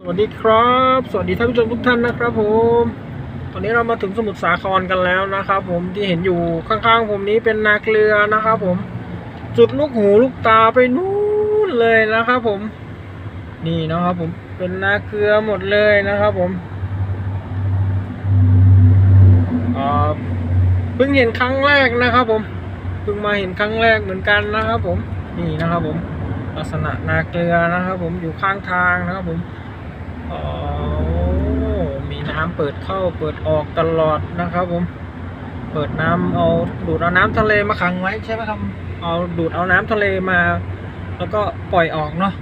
สวัสดีครับ สวัสดีท่านผู้ชมทุกท่านนะครับผม ตอนนี้เรามาถึงสมุทรสาครกันแล้วนะครับผมที่เห็นอยู่ข้างๆผมนี้เป็นนาเกลือนะครับผม จุดลูกหูลูกตาไปนู่นเลยนะครับผม นี่นะครับผมเป็นนาเกลือหมดเลยนะครับผมเพิ่งเห็นครั้งแรกนะครับผมเพิ่งมาเห็นครั้งแรกเหมือนกันนะครับผม นี่นะครับผม ลักษณะนาเกลือนะครับผมอยู่ข้างทางนะครับผม อ๋อ มีน้ำเปิดเข้าเปิดออกตลอดนะครับผม เปิดน้ำเอาดูดเอาน้ำทะเลมาขังไว้ใช่ไหมครับ เอาดูดเอาน้ำทะเลมา แล้วก็ปล่อยออกเนาะ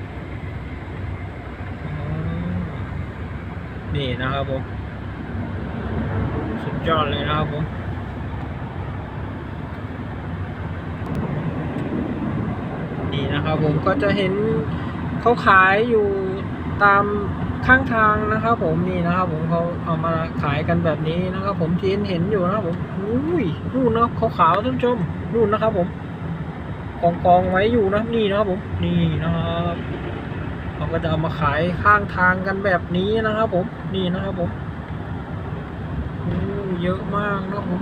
นี่นะครับผม สุดยอดเลยนะครับผมนี่นะครับผมก็จะเห็นเขาขายอยู่ตาม ข้างทางนะครับ ผมนี่นะครับ ผมเขาเอามาขายกันแบบนี้นะครับ ผมที่เห็นอยู่นะครับผมอุ้ยนู่นนะขาวๆท่านผู้ชมนู่นนะครับ ผมกองกองๆไว้อยู่นะนี่นะครับผมนี่นะครับเขาก็จะเอามาขายข้างทางกันแบบนี้นะครับ ผมนี่นะครับผมโอ้เยอะมากนะครับผม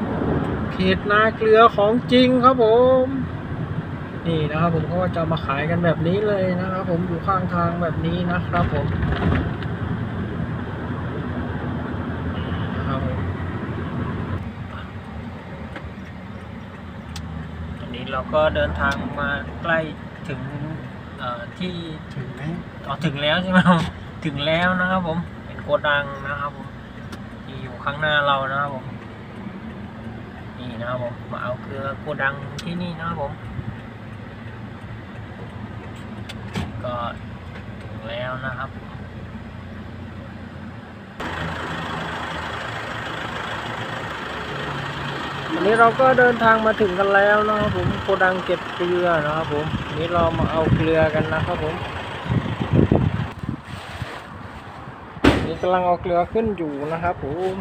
เขตนาเกลือของจริงครับผม นี่นะครับ ผมเขาก็จะมาขายกันแบบนี้เลยนะครับ ผมอยู่ข้างทางแบบนี้นะครับผมนะครับผมตอนนี้ เราก็เดินทางมาใกล้ถึงเอ่อที่ถึงไหมอ๋อถึงแล้วใช่ไหมครับถึงแล้วนะครับผมเป็นโกดังนะครับผมที่อยู่ข้างหน้าเรานะครับผมนี่นะครับผมมาเอาเกลือโกดังที่นี่นะครับผม ก็ถึงแล้วนะครับ วันนี้เราก็เดินทางมาถึงกันแล้วนะครับผมโกดังเก็บเกลือนะครับผมวันนี้เรามาเอาเกลือกันนะครับผมนี่กำลังเอาเกลือขึ้นอยู่นะครับผม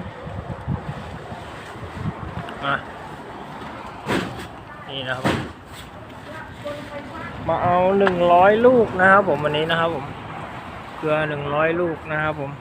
มานี่นะครับผมมาเอาหนึ่งร้อยลูกนะครับผมวันนี้นะครับผมเกลือหนึ่งร้อยลูกนะครับผม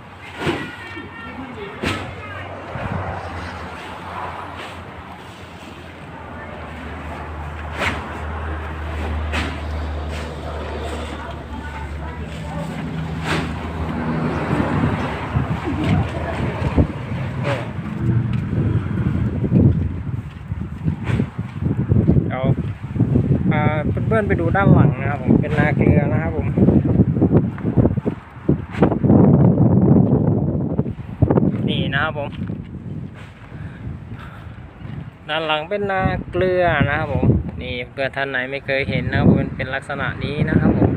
เพื่อนๆไปดูด้านหลังนะครับผมเป็นนาเกลือนะครับผมนี่นะครับผมด้านหลังเป็นนาเกลือนะครับผมนี่เพื่อท่านไหนไม่เคยเห็นนะครับผมเป็นเป็นลักษณะนี้นะครับผม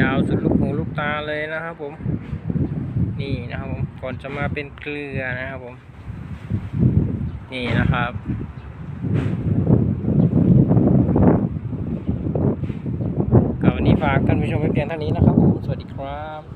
ยาวสุดลูกหูลูกตาเลยนะครับผม นี่นะครับผมก่อนจะมาเป็นเกลือนะครับผม นี่นะครับ ก็วันนี้ฝากท่าน ผู้ชมไว้เพียงเท่านี้นะครับผม สวัสดีครับ